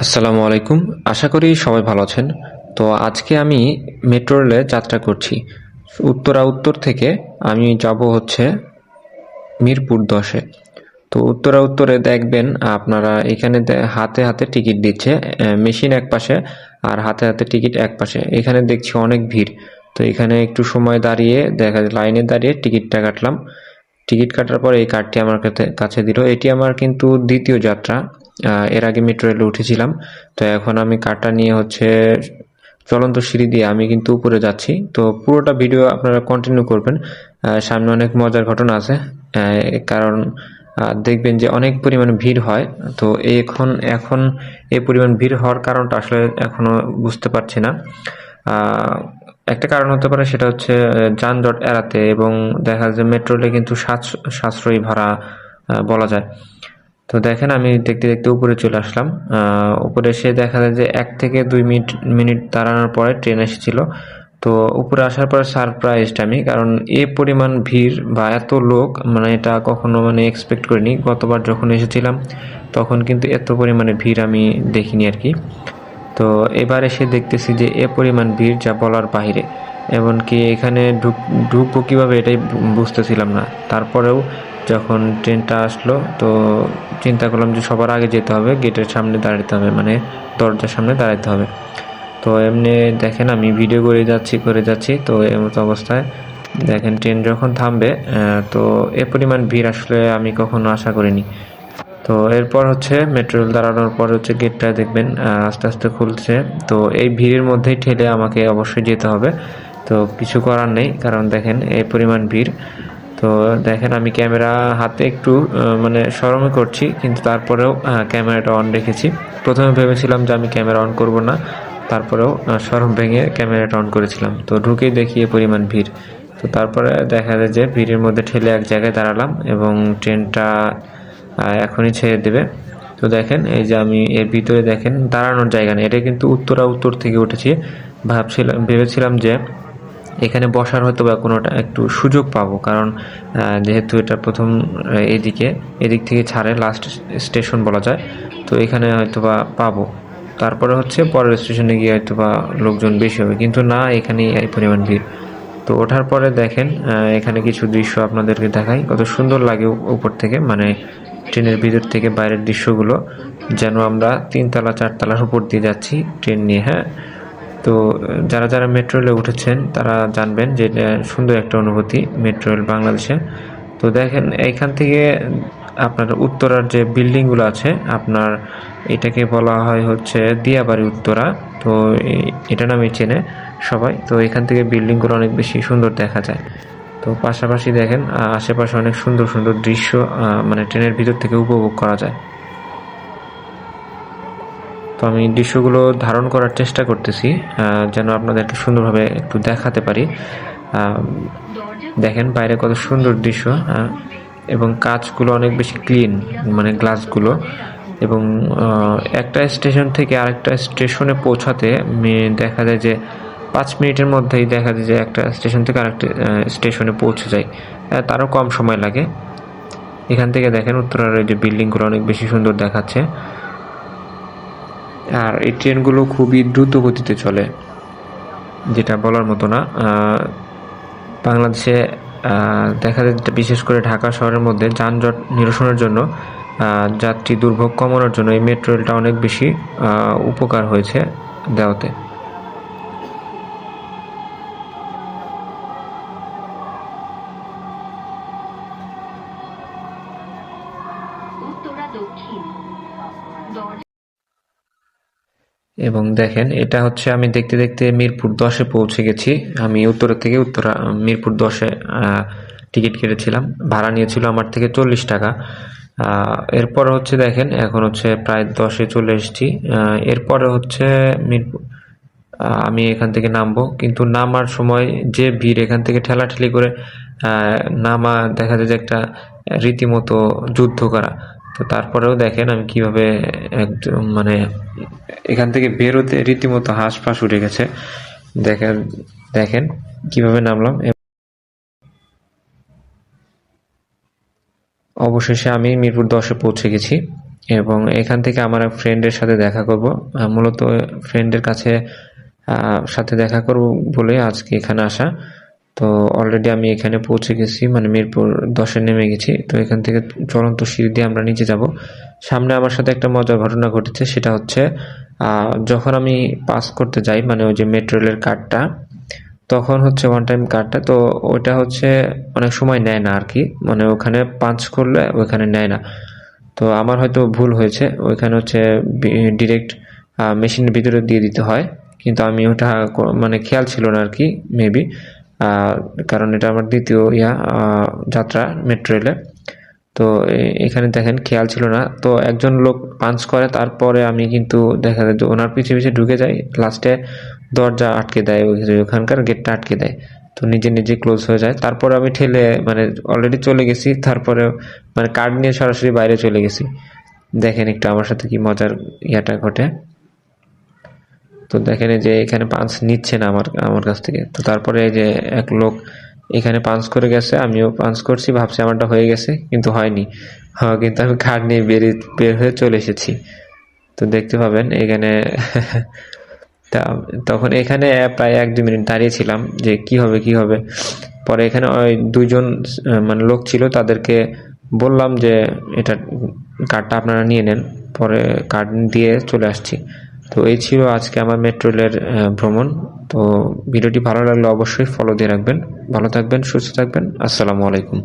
আসসালামু আলাইকুম। আশা করি সবাই ভালো আছেন। তো আজকে আমি মেট্রো রেলে যাত্রা করছি। উত্তরা উত্তর থেকে আমি যাব হচ্ছে মিরপুর দশে। তো উত্তরা উত্তরে দেখবেন আপনারা এখানে হাতে হাতে টিকিট দিচ্ছে মেশিন এক পাশে আর হাতে হাতে টিকিট এক পাশে। এখানে দেখছি অনেক ভিড়। তো এখানে একটু সময় দাঁড়িয়ে দেখা লাইনে দাঁড়িয়ে টিকিটটা কাটলাম। টিকিট কাটার পরে এই কার্ডটি আমার কাছে দিল। এটি আমার কিন্তু দ্বিতীয় যাত্রা। এর আগে মেট্রো রেলে উঠেছিলাম। তো এখন আমি কার্ডটা নিয়ে হচ্ছে চলন্ত সিঁড়ি দিয়ে আমি কিন্তু উপরে যাচ্ছি। তো পুরোটা ভিডিও আপনারা কন্টিনিউ করবেন। সামনে অনেক মজার ঘটনা আছে। কারণ দেখবেন যে অনেক পরিমাণে ভিড় হয়। তো এখন এখন এই পরিমাণ ভিড় হওয়ার কারণটা আসলে এখনও বুঝতে পারছি না। একটা কারণ হতে পারে সেটা হচ্ছে যানজট এড়াতে এবং দেখা যায় মেট্রো রেলে কিন্তু সাশ্র- সাশ্রয়ী ভাড়া বলা যায়। তো দেখেন, আমি দেখতে দেখতে উপরে চলে আসলাম। উপরে এসে দেখা যায় যে এক থেকে দুই মিনিট মিনিট দাঁড়ানোর পরে ট্রেন এসেছিল। তো উপরে আসার পরে সারপ্রাইজড আমি, কারণ এ পরিমাণ ভিড় বা এত লোক মানে এটা কখনো মানে এক্সপেক্ট করিনি। গতবার যখন এসেছিলাম, তখন কিন্তু এত পরিমাণে ভিড় আমি দেখিনি আর কি। তো এবার এসে দেখতেছি যে এ পরিমাণ ভিড় যা বলার বাইরে এমনকি এখানে ঢুক, ঢুকবো কীভাবে এটাই বুঝতেছিলাম না। তারপরেও যখন ট্রেনটা আসলো, তো চিন্তা করলাম যে সবার আগে যেতে হবে, গেটের সামনে দাঁড়াতে হবে মানে দরজার সামনে দাঁড়াতে হবে। তো এমনি দেখেন আমি ভিডিও করে যাচ্ছি করে যাচ্ছি, তো এমতো অবস্থায় দেখেন ট্রেন যখন থামবে তো এ পরিমাণ ভিড় আসলে আমি কখনো আশা করিনি। তো এরপর হচ্ছে মেট্রো রেল দাঁড়ানোর পর হচ্ছে গেটটা দেখবেন আস্তে আস্তে খুলছে। তো এই ভিড়ের মধ্যেই ঠেলে আমাকে অবশ্যই যেতে হবে। তো কিছু করার নেই, কারণ দেখেন এই পরিমাণ ভিড়। তো দেখেন আমি ক্যামেরা হাতে একটু মানে সরমে করছি, কিন্তু তারপরেও ক্যামেরাটা অন রেখেছি। প্রথমে ভেবেছিলাম যে আমি ক্যামেরা অন করব না, তারপরেও সরম ভেঙে ক্যামেরাটা অন করেছিলাম। তো ঢুকেই দেখি এই পরিমাণ ভিড়। তো তারপরে দেখা যায় যে ভিড়ের মধ্যে ঠেলে এক জায়গায় দাঁড়ালাম এবং ট্রেনটা এখনই ছেড়ে দেবে। তো দেখেন, এই যে আমি এর ভিতরে দেখেন, দাঁড়ানোর জায়গা নেই। এটা কিন্তু উত্তরা উত্তর থেকে উঠেছি। ভাবছিলাম, ভেবেছিলাম যে এখানে বসার হয়তো বা কোনোটা একটু সুযোগ পাবো, কারণ যেহেতু এটা প্রথম এদিকে, এদিক থেকে ছাড়ে লাস্ট স্টেশন বলা যায়, তো এখানে হয়তো বা পাবো। তারপরে হচ্ছে পরের স্টেশনে গিয়ে হয়তো বা লোকজন বেশি হবে, কিন্তু না, এখানেই এই পরিমাণ ভিড়। তো ওঠার পরে দেখেন এখানে কিছু দৃশ্য আপনাদেরকে দেখাই। কত সুন্দর লাগে উপর থেকে মানে ট্রেনের ভিতর থেকে বাইরের দৃশ্যগুলো, যেন আমরা তিনতলা, চারতলার উপর দিয়ে যাচ্ছি ট্রেন নিয়ে হ্যাঁ? তো, যারা যারা মেট্রো রেলে উঠেছেন, তারা জানবেন যে সুন্দর একটা অনুভূতি মেট্রো রেল বাংলাদেশে। তো দেখেন, এইখান থেকে আপনার উত্তরার যে বিল্ডিংগুলো আছে, আপনার এটাকে বলা হয় হচ্ছে দিয়াবাড়ি উত্তরা। তো এটা নামে চেনে সবাই। তো এখান থেকে বিল্ডিংগুলো অনেক বেশি সুন্দর দেখা যায়। তো পাশাপাশি দেখেন আশেপাশে অনেক সুন্দর সুন্দর দৃশ্য মানে ট্রেনের ভিতর থেকে উপভোগ করা যায়। তো আমি দৃশ্যগুলো ধারণ করার চেষ্টা করতেছি যেন আপনাদেরকে সুন্দরভাবে একটু দেখাতে পারি। দেখেন বাইরে কত সুন্দর দৃশ্য এবং কাজগুলো অনেক বেশি ক্লিন মানে গ্লাসগুলো। এবং একটা স্টেশন থেকে আরেকটা স্টেশনে পৌঁছাতে দেখা যায় যে পাঁচ মিনিটের মধ্যেই দেখা যায় যে একটা স্টেশন থেকে আরেকটা স্টেশনে পৌঁছে যায়। তারও কম সময় লাগে। এখান থেকে দেখেন উত্তরার যে বিল্ডিংগুলো অনেক বেশি সুন্দর দেখাচ্ছে। আর এই ট্রেনগুলো খুবই দ্রুত গতিতে চলে, যেটা বলার মতো না। বাংলাদেশে দেখা যায় বিশেষ করে ঢাকা শহরের মধ্যে যানজট নিরসনের জন্য যাত্রী দুর্ভোগ কমানোর জন্য এই মেট্রো রেলটা অনেক বেশি উপকার হয়েছে দেওয়াতে। এবং দেখেন, এটা হচ্ছে আমি দেখতে দেখতে মিরপুর দশে পৌঁছে গেছি। আমি উত্তরা থেকে উত্তরা, মিরপুর দশে টিকিট কেটেছিলাম। ভাড়া নিয়েছিল আমার থেকে চল্লিশ টাকা। এরপর হচ্ছে দেখেন, এখন হচ্ছে প্রায় দশে চলে এসেছি। এরপরে হচ্ছে মিরপুর আমি এখান থেকে নামবো। কিন্তু নামার সময় যে ভিড়, এখান থেকে ঠেলাঠেলি করে নামা দেখা যায় যে একটা রীতিমতো যুদ্ধ করা। তো তারপরেও দেখেন আমি কীভাবে একদম মানে এখান থেকে বেরোতে রীতিমতো হাঁস ফাঁস উঠে গেছে। দেখেন দেখেন কীভাবে নামলাম। অবশেষে আমি মিরপুর দশে পৌঁছে গেছি এবং এখান থেকে আমার এক ফ্রেন্ডের সাথে দেখা করব। মূলত ফ্রেন্ডের কাছে সাথে দেখা করব বলে আজকে এখানে আসা। তো অলরেডি আমি এখানে পৌঁছে গেছি মানে মিরপুর দশে নেমে গেছি। তো এখান থেকে চলন্ত সিঁড়ি দিয়ে আমরা নিচে যাব। সামনে আমার সাথে একটা মজার ঘটনা ঘটেছে, সেটা হচ্ছে যখন আমি পাস করতে যাই মানে ওই যে মেট্রো রেলের কার্ডটা তখন হচ্ছে ওয়ান টাইম কার্ডটা তো ওইটা হচ্ছে অনেক সময় নেয় না আর কি। মানে ওখানে পাঁচ করলে ওইখানে নেয় না। তো আমার হয়তো ভুল হয়েছে, ওইখানে হচ্ছে ডিরেক্ট মেশিনের ভিতরে দিয়ে দিতে হয়। কিন্তু আমি ওটা মানে খেয়াল ছিল না আর কি মেবি কারণ এটা আমার দ্বিতীয় ইয়া যাত্রা মেট্রো রেলে তো এখানে দেখেন, খেয়াল ছিল না। তো একজন লোক পাঞ্চ করে, তারপরে আমি কিন্তু দেখা যায় ওনার পিছিয়ে পিছিয়ে ঢুকে যাই। লাস্টে দরজা আটকে দেয় ওখানকার গেটটা আটকে দেয়। তো নিজে নিজে ক্লোজ হয়ে যায়। তারপরে আমি ঠেলে মানে অলরেডি চলে গেছি। তারপরে মানে কার্ড নিয়ে সরাসরি বাইরে চলে গেছি। দেখেন একটু আমার সাথে কি মজার ইয়াটা ঘটে। তো দেখেন যে এখানে পাঞ্চ নিচ্ছে না আমার আমার কাছ থেকে। তো তারপরে এই যে এক লোক এখানে পাঞ্চ করে গেছে, আমিও পাঞ্চ করছি, ভাবছি আমারটা হয়ে গেছে, কিন্তু হয়নি। হ্যাঁ কিন্তু আমি কার্ড নিয়ে বেরিয়ে বের হয়ে চলে এসেছি। তো দেখতে পাবেন এখানে তা তখন এখানে প্রায় এক দুই মিনিট দাঁড়িয়েছিলাম যে কি হবে কি হবে। পরে এখানে ওই দুজন মানে লোক ছিল, তাদেরকে বললাম যে এটা কার্ডটা আপনারা নিয়ে নেন। পরে কার্ড দিয়ে চলে আসছি। তো এই ছিল আজকে আমার মেট্রো রেলের ভ্রমণ। তো ভিডিওটি ভালো লাগলে অবশ্যই ফলো দিয়ে রাখবেন। ভালো থাকবেন, সুস্থ থাকবেন। আসসালামু আলাইকুম।